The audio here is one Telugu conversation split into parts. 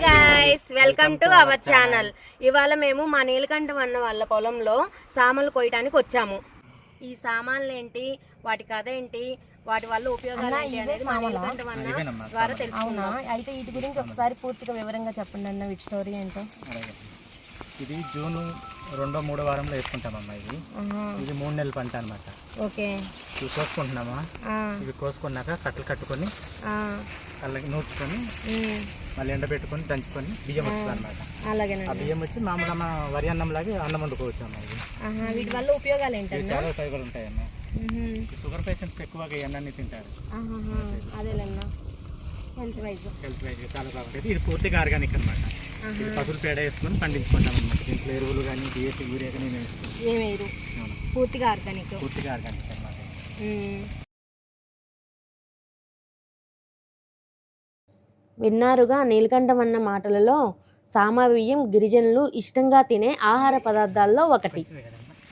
Guys welcome to our channel ఇవాళ మేము మా నీలకంఠం అన్న వాళ్ళ పొలంలో సామాన్లు కొయ్యడానికి వచ్చాము. ఈ సామాన్లు ఏంటి? వాటి కథ ఏంటి? వాటి వల్ల ఉపయోగాలు ఏంటి అనేది మా నీలకంఠం అన్న ద్వారా తెలుసుకుందాం. అయితే వీటి గురించి ఒకసారి పూర్తిగా వివరంగా చెప్పండి అన్న వీటి స్టోరీ ఏంటో. అలాగే ఇది జూన్ రెండో మూడో వారంలో వేసుకుంటామమ్మా ఇది. ఇది మూడు నెలల పంట అనమాట ఓకే. ఇవి కోసుకుంటున్నామా? ఇవి కోసుకున్నాక కట్టలు కట్టుకొని కళ్ళకి నూర్చుకొని మళ్ళీ ఎండబెట్టుకొని దంచుకొని బియ్యం వస్తుంది అనమాట ఆ అలాగేనండి బియ్యం వచ్చి మామూలు అమ్మ వరి అన్నంలాగే అన్నం వండుకోవచ్చు అమ్మ వీటి వల్ల ఉపయోగాలు ఏంటన్నా చాలా ఉపయోగాలు ఉంటాయమ్మా. షుగర్ పేషెంట్స్ ఎక్కువగా అన్నాన్ని తింటారు. Health wise. హెల్త్ వైజ్ చాలా బాగుంటుంది. ఇది పూర్తిగా ఆర్గానిక్ అనమాట పసులు పేడ వేసుకొని పండించుకుంటాం అనమాట దీంట్లో ఎరువులు కానీ డిఎస్సి యూరియా కానీ మేము. పూర్తిగా ఆర్గానిక్. పూర్తిగా ఆర్గానిక్ అనమాట విన్నారుగా నీలకంఠం అన్న మాటలలో సామాబియ్యం గిరిజనులు ఇష్టంగా తినే ఆహార పదార్థాల్లో ఒకటి.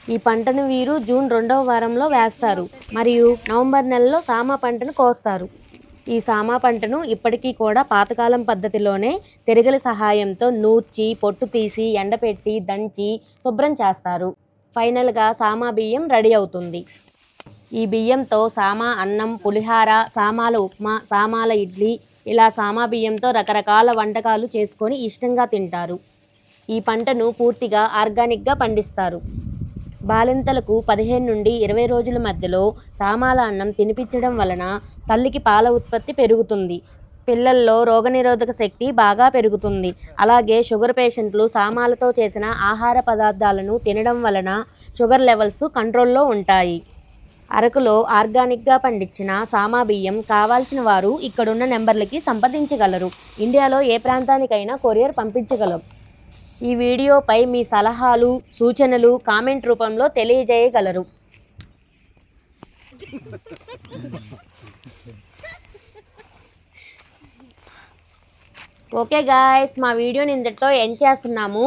ఈ పంటను వీరు జూన్ రెండవ వారంలో వేస్తారు. మరియు నవంబర్ నెలలో సామా పంటను కోస్తారు. ఈ సామా పంటను ఇప్పటికీ కూడా పాతకాలం పద్ధతిలోనే తిరగల సహాయంతో నూర్చి పొట్టు తీసి ఎండపెట్టి దంచి శుభ్రం చేస్తారు. ఫైనల్గా సామా బియ్యం రెడీ అవుతుంది. ఈ బియ్యంతో సామా అన్నం పులిహార సామాల ఉప్మా సామాల ఇడ్లీ ఇలా సామా బియ్యంతో రకరకాల వంటకాలు చేసుకొని ఇష్టంగా తింటారు. ఈ పంటను పూర్తిగా ఆర్గానిక్గా పండిస్తారు. బాలింతలకు పదిహేను నుండి ఇరవై రోజుల మధ్యలో సామాల అన్నం తినిపించడం వలన తల్లికి పాల ఉత్పత్తి పెరుగుతుంది. పిల్లల్లో రోగనిరోధక శక్తి బాగా పెరుగుతుంది. అలాగే షుగర్ పేషెంట్లు సామాలతో చేసిన ఆహార పదార్థాలను తినడం వలన షుగర్ లెవెల్స్ కంట్రోల్లో ఉంటాయి. అరకులో ఆర్గానిక్గా పండించిన సామా బియ్యం కావాల్సిన వారు ఇక్కడున్న నెంబర్లకి సంప్రదించగలరు. ఇండియాలో ఏ ప్రాంతానికైనా కొరియర్ పంపించగలం. ఈ వీడియోపై మీ సలహాలు సూచనలు కామెంట్ రూపంలో తెలియజేయగలరు. ఓకే గాయస్ మా వీడియోని ఇంతటితో ఎండ్ చేస్తున్నాము.